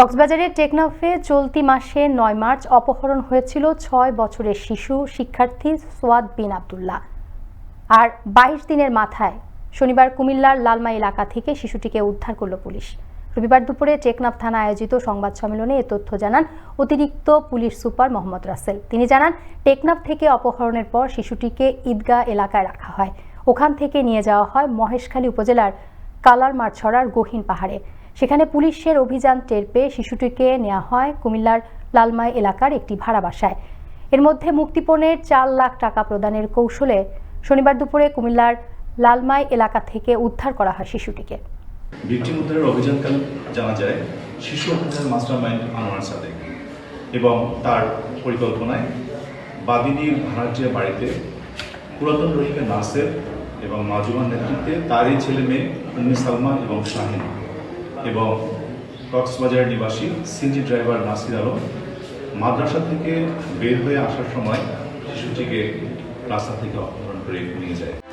কক্সবাজারের টেকনাফে চলতি মাসে নয় মার্চ অপহরণ হয়েছিল ছয় বছরের শিশু শিক্ষার্থী সোয়াদ বিন আবদুল্লাহ। আর বাইশ দিনের মাথায় শনিবার কুমিল্লার লালমা এলাকা থেকে শিশুটিকে উদ্ধার করল পুলিশ। রবিবার দুপুরে টেকনাফ থানা আয়োজিত সংবাদ সম্মেলনে এ তথ্য জানান অতিরিক্ত পুলিশ সুপার মোহাম্মদ রাসেল। তিনি জানান, টেকনাফ থেকে অপহরণের পর শিশুটিকে ঈদগাহ এলাকায় রাখা হয়। ওখান থেকে নিয়ে যাওয়া হয় মহেশখালী উপজেলার কালারমারছড়ার গহীন পাহাড়ে। সেখানে পুলিশের অভিযান টের পেয়ে শিশুটিকে নেওয়া হয় কুমিল্লার লালমাই এলাকার একটি ভাড়া বাসায়। এর মধ্যে মুক্তিপণের চার লাখ টাকা প্রদানের কৌশলে শনিবার দুপুরে কুমিল্লার লালমাই এলাকা থেকে উদ্ধার করা হয় শিশুটিকে। ভিকটিম উদ্ধারের অভিযানকালে জানা যায়, শিশু অপহরণের মাস্টার মাইন্ড আনোয়ার সাদেক এবং তার পরিকল্পনায় বাদিনীর ভাড়াটিয়া বাড়িতে পুরাতন রহিমে নাসের এবং মাজুমান নেতৃত্বে তারই ছেলে মেয়ে উম্মে সালমা এবং শাহিন এবং কক্সবাজার নিবাসী সিনজি ড্রাইভার নাসির আলম মাদ্রাসা থেকে বের হয়ে আসার সময় শিশুটিকে রাস্তা থেকে অপহরণ করে নিয়ে যায়।